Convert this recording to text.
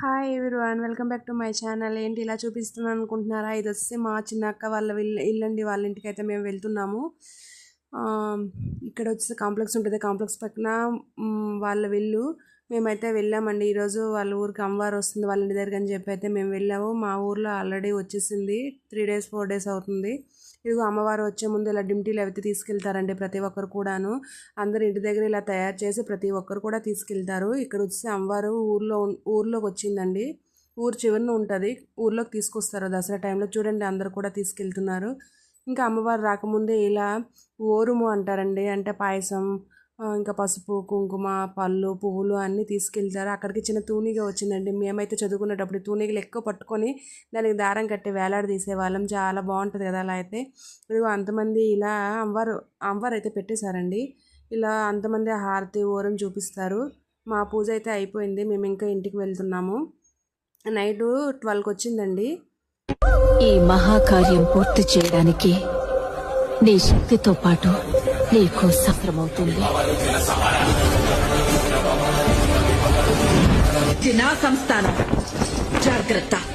Hi everyone welcome back to my channel ఏంటి ఇలా చూపిస్తున్నాను అనుకుంటున్నారా? ఇది వచ్చి మా చిన్న అక్క వాళ్ళ ఇల్లు ఇల్లండి వాళ్ళ ఇంటికి అయితే మేము వెళ్తున్నాము. ఇక్కడ వచ్చేసి కాంప్లెక్స్ ఉంటుంది. కాంప్లెక్స్ పక్కన వాళ్ళ విల్లు మేమైతే వెళ్ళామండి. ఈరోజు వాళ్ళ ఊరికి అమ్మవారు వస్తుంది. వాళ్ళ ఇంటి దగ్గర అని చెప్పి అయితే మేము వెళ్ళాము. మా ఊర్లో ఆల్రెడీ వచ్చేసింది. త్రీ డేస్ ఫోర్ డేస్ అవుతుంది. ఇదిగో అమ్మవారు వచ్చే ముందు ఇలా డిమ్టీలు అయితే తీసుకెళ్తారండి ప్రతి ఒక్కరు కూడాను. అందరు ఇంటి దగ్గర ఇలా తయారు చేసి ప్రతి ఒక్కరు కూడా తీసుకెళ్తారు. ఇక్కడ వచ్చి అమ్మవారు ఊర్లో ఊర్లోకి వచ్చిందండి. ఊరు చివరిన ఉంటుంది. ఊర్లోకి తీసుకొస్తారు దసరా టైంలో. చూడండి అందరు కూడా తీసుకెళ్తున్నారు. ఇంకా అమ్మవారు రాకముందే ఇలా ఓరుము అంటారండి. అంటే పాయసం ఇంకా పసుపు కుంకుమ పళ్ళు పువ్వులు అన్నీ తీసుకెళ్తారు. అక్కడికి చిన్న తూనిగా వచ్చిందండి. మేమైతే చదువుకునేటప్పుడు తూనిగలు ఎక్కువ పట్టుకొని దానికి దారం కట్టి వేలాడదీసేవాళ్ళం చాలా బాగుంటుంది కదా అలా అయితే. ఇదిగో అంతమంది ఇలా అమ్మవారు అమ్మవారు అయితే పెట్టేశారండి. ఇలా అంతమంది హారతి ఓరం చూపిస్తారు. మా పూజ అయితే అయిపోయింది. మేము ఇంకా ఇంటికి వెళ్తున్నాము. నైటు ట్వెల్వ్కి వచ్చిందండి. ఈ మహాకార్యం పూర్తి చేయడానికి నీ శక్తితో పాటు నీకు సఫలమవుతుంది. ఇది నా సంస్థానం. జాగ్రత్త.